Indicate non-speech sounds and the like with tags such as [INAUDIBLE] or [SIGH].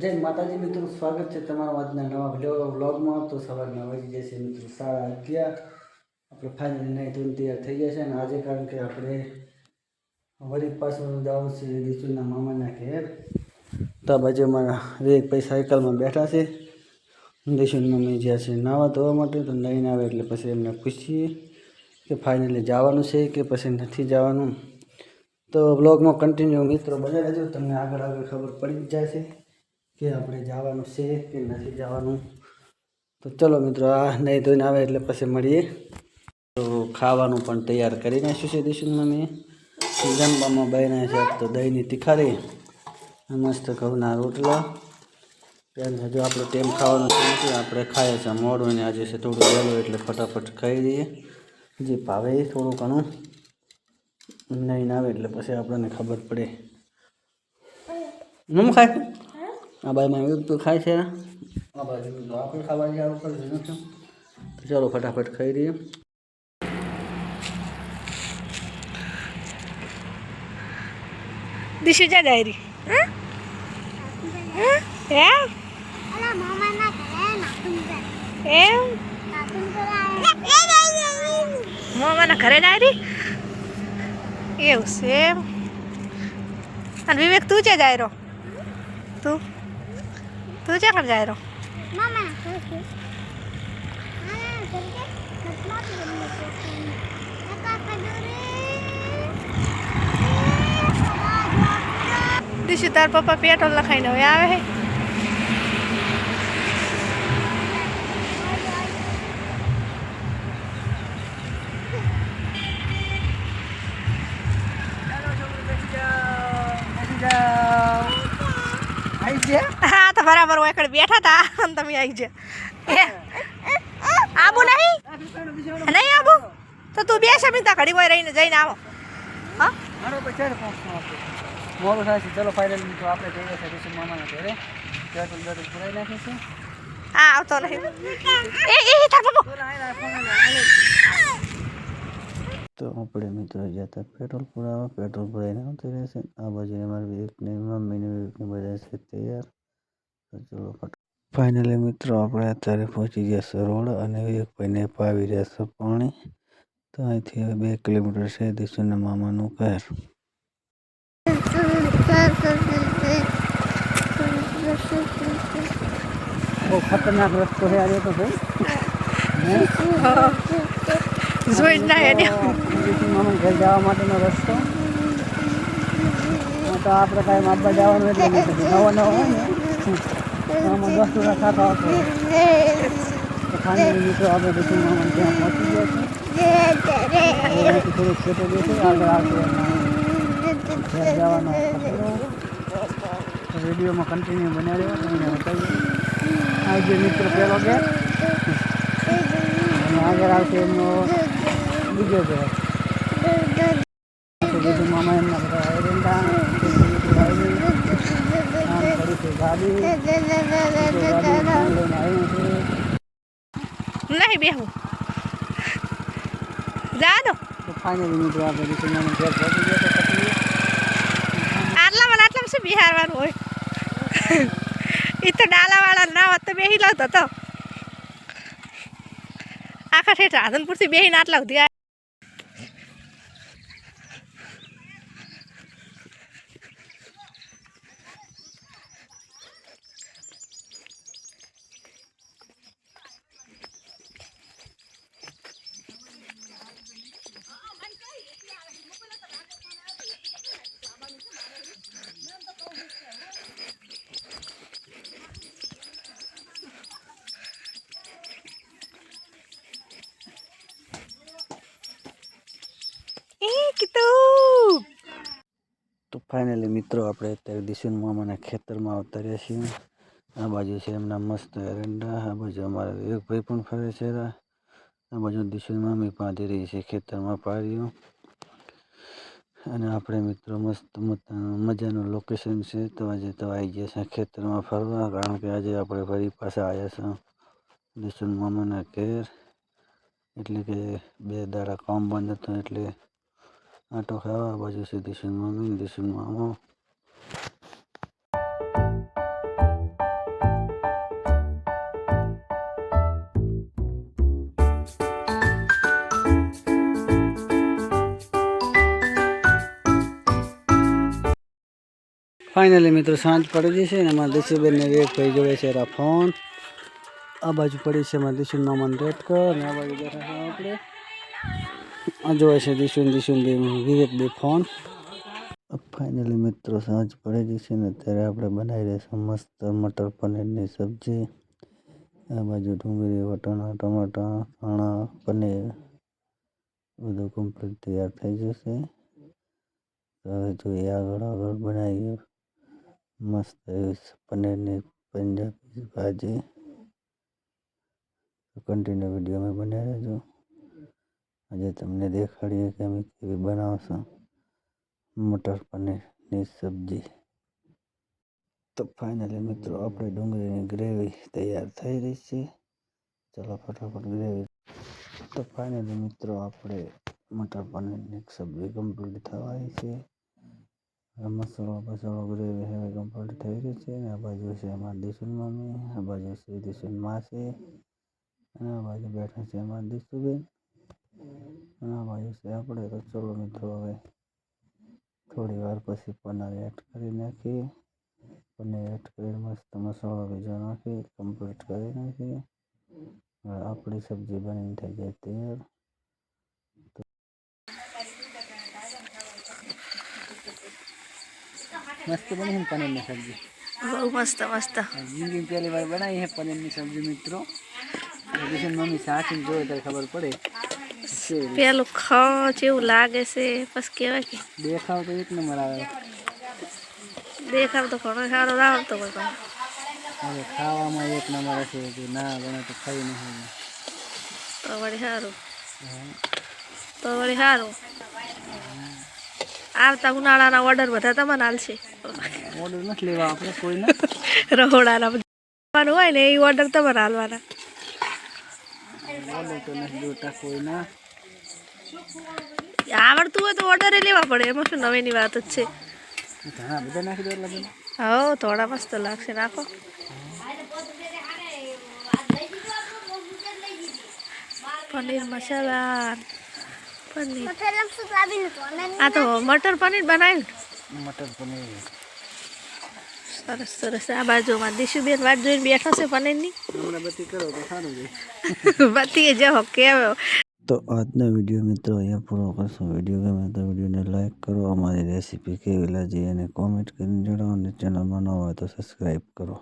જય માતાજી મિત્રો, સ્વાગત છે તમારા આજના નવા વ્લો- વ્લોગમાં. તો સવારના વાગી જશે મિત્રો સાડા અગિયાર. આપણે ફાઇનલી નાઈ ધોઈને તૈયાર થઈ ગયા છે અને આજે કારણ કે આપણે વળી પાછું જવું છે દીચુના મામાના ઘેર. તો બાજુ અમારા વિવેકભાઈ સાયકલમાં બેઠા છે. દીશુની મમ્મી જ્યાં છે નાવા ધોવા માટે, તો નહીં આવે એટલે પછી એમને પૂછીએ કે ફાઇનલી જવાનું છે કે પછી નથી જવાનું. તો બ્લોગમાં કન્ટિન્યુ મિત્રો બને રહેજો. તમને આગળ આગળ ખબર પડી જાય છે. કે આપણે જવાનું છે કે નથી જવાનું? તો ચલો મિત્રો, આ નહીં ધોઈને આવે એટલે પછી મળીએ. તો ખાવાનું પણ તૈયાર કરી નાખ્યું છે દિશુન મેં જમવામાં બન્યા છે તો દહીંની તીખારી. મસ્ત ઘઉંના રોટલા. ત્યાં હજુ આપણો ટેમ ખાવાનો છે નથી, આપણે ખાઈએ છીએ મોડું ને આજે છે થોડું વહેલું એટલે ફટાફટ ખાઈ દઈએ જે ભાવે થોડું ઘણું. નહીં આવે એટલે પછી આપણને ખબર પડે. નમ ખાય? આ બાજુમાં એવું તો ખાય છે આ બાજુ તો આપણે ખાવા જવું પડે નથી તો ચાલો ફટાફટ ખાઈ દઈએ દિશુ જા ડાયરી. એમ? અલા મામાના ઘરે નાખું છે. એમ? નાખું કરાય મામાના ઘરે ડાયરી? એવું છે એમ. અને વિવેક તું છે જાય તું? જલ્દી મતલબ જલ્દી નકા કદુરે દિશુ તાર પપ્પા પેટ્રોલ લખાઈને હવે આવે હે? હા બરાબર હું એકડે બેઠા હતા. અને તમે આવી જા આબુ નહીં? નહીં આબુ? તો તું બે અમે ત્યાં ઘડી હોય રહીને જઈને આવો. હા? મોડું થાય છે ચલો ફાઇનલ તો આપણે જઈએ છીએ ઋષિ મામાના ઘરે. પુરાઈ આ આવતો નહીં. એ એ તાર તો આપણે મિત્રો જતા પેટ્રોલ પુરાવા પેટ્રોલ પુરાઈને આવતી રહેશે. આ બાજુ અમારી વિવેકને મમ્મીને વિવેકને બધા છે તૈયાર. ફાઇનલી મિત્રો આપણે અત્યારે પહોંચી ગયા છે રોડ અને વિવેકભાઈને પાવી રહ્યા છે પાણી. તો અહીંથી હવે બે કિલોમીટર છે દિશુના મામાનું ઘર. બહુ ખતરનાક રસ્તો છે આજે તો ભાઈ. જોઈ ના એને મામા ઘર જવા માટેનો રસ્તો. તો આપણે પ્રકારે માપવા જવાનું એટલે નહીં નવો નવો હોય ને. આમાં દસ ટકા ખાતો આવતો તો ફાઇનલી મામા ગયા છે થોડુંક સેટો બેસે આગળ વિડીયોમાં કન્ટિન્યુ બન્યા રહ્યો તમને બતાવીએ આ જે મિત્ર પહેલો ઘેર અને આગળ આવશે એમનો બીજો ઘર તો બીજું મામા એમના બધા એરંડા આમ પડી છે ગાડી તો ગાડી લઈને આવ્યું છે નહીં બેહું. જા દો ફાઇનલી મિત્રો આપણે બીજું ઘેર પહોંચી ગયા આટલા મને આટલામાં શું બિહારવાનું હોય? એ તો ડાલાવાળા ના હોત તો બેહી લાવતો તો આખા ઠેઠ રાધનપુરથી બેહીને આટલા સુધી આયા. એ કીધું તો ફાઇનલી મિત્રો, આપણે અત્યારે દિશુન મામાના ખેતરમાં આવતા રહ્યા છીએ. આ બાજુ છે એમના મસ્ત એરંડા, આ બાજુ અમારા વિવેકભાઈ પણ ફરે છે આ બાજુ દિશુન મામી બાંધી રહી છે ખેતરમાં પાડ્યું અને આપણે મિત્રો મસ્ત મજાનું લોકેશન છે તો આજે તો આવી ગયા છે ખેતરમાં ફરવા, કારણ કે આજે આપણે ફરી પાછા આવ્યા છે દિશુન મામાના ઘેર. એટલે કે બે દાડા કામ બંધ હતું એટલે આટો ખાવા આ બાજુ છે દિશનમાં મીન દિશનમાં આમો ફાઇનલી મિત્રો, સાંજ પડી છે અને એમાં દેશીબેનને રેટ થઈ ગયો છે ફોન આ બાજુ પડી છે એમાં દેશીનો મન રેટ કર અને આ બાજુ આપણે. આ જોવે છે દિશુન દિશુન બે વિવેક બે ફોન ફાઇનલી મિત્રો સાંજ પડી જશે ને ત્યારે આપણે બનાવી દઈશું મસ્ત મટર પનીરની સબ્જી આ બાજુ ડુંગળી વટાણા ટમાટા ધાણા પનીર બધું કમ્પ્લીટ તૈયાર થઈ જશે તો હવે જોઈએ આગળ આગળ બનાવીએ મસ્ત એવી પનીરની પંજાબી ભાજી તો કન્ટિન્યુ વિડીયોમાં બન્યા રહેજો આજે તમને દેખાડીએ કે અમે કેવી બનાવશું મટર પનીરની સબ્જી. તો ફાઇનલી મિત્રો, આપણે ડુંગળીની ગ્રેવી તૈયાર થઈ રહી છે. ચલો ફટાફટ ગ્રેવી. તો ફાઇનલી મિત્રો, આપણે મટર પનીરની સબ્જી કમ્પ્લીટ થવાની છે. મસાલો બસાલો ગ્રેવી હવે કમ્પ્લીટ થઈ રહી છે આ બાજુ છે એમાં દિશુન મમ્મી, આ બાજુ છે દિશુલ માસી અને આ બાજુ બેઠા છે એમાં દિશુબેન. અને આ બાજુ છે આપણે તો ચલો મિત્રો હવે થોડી વાર પછી પનીર એડ કરી નાખીએ પનીર એડ કરી મસ્ત મસાલો બીજો નાખી કમ્પ્લીટ કરી નાખીએ હવે આપણી સબ્જી બનીને થઈ જાય તૈયાર મસ્ત બની છે પનીરની સબ્જી બહુ મસ્ત મસ્ત જિંદગી પહેલી વાર બનાવી છે પનીરની સબ્જી મિત્રો દિશન મમ્મી સાચી જોઈએ ત્યારે ખબર પડે શું પેલું ખચ એવું લાગે છે બસ કહેવાય કે દેખાવ તો એક નંબર આવે. દેખાવ તો ઘણો સારો આવતો પણ. હવે ખાવામાં એક નંબર છે કે ના બને તો ખાઈ નહીં તો વળી સારું. તો વળી સારું. આવતા ઉનાળાના ઓર્ડર બધા તમને હાલશે ઓર્ડર નથી લેવા આપણે કોઈને? રહોડાના બધા હોય ને એ ઓર્ડર તમારે હાલવાના. ઓર્ડર તો નથી જોતા કોઈના. આવડતું હોય તો ઓર્ડર લેવા પડે. એમાં શું નવીની વાત જ છે. ઘણા બધા નાખી દો એટલે હો થોડા મસ્ત લાગશે. નાખો. પનીર મસાલા પનીર. આ તો મટર પનીર બનાવ્યું મટર પનીર. સરસ સરસ. આ બાજુમાં દિશુબેન વાત જોઈને બેઠો છે પનીરની. હમણાં બધી કરો તો સારું છે [LAUGHS] બધી જો કેવો. તો આજનો વીડિયો મિત્રો અહીંયા પૂરો કરશો. વીડિયો ગમે તો વિડીયોને લાઈક કરો, અમારી રેસીપી કેવી લાગી અને કોમેન્ટ કરીને જણાવો અને ચેનલમાં ન હોય તો સબસ્ક્રાઈબ કરો.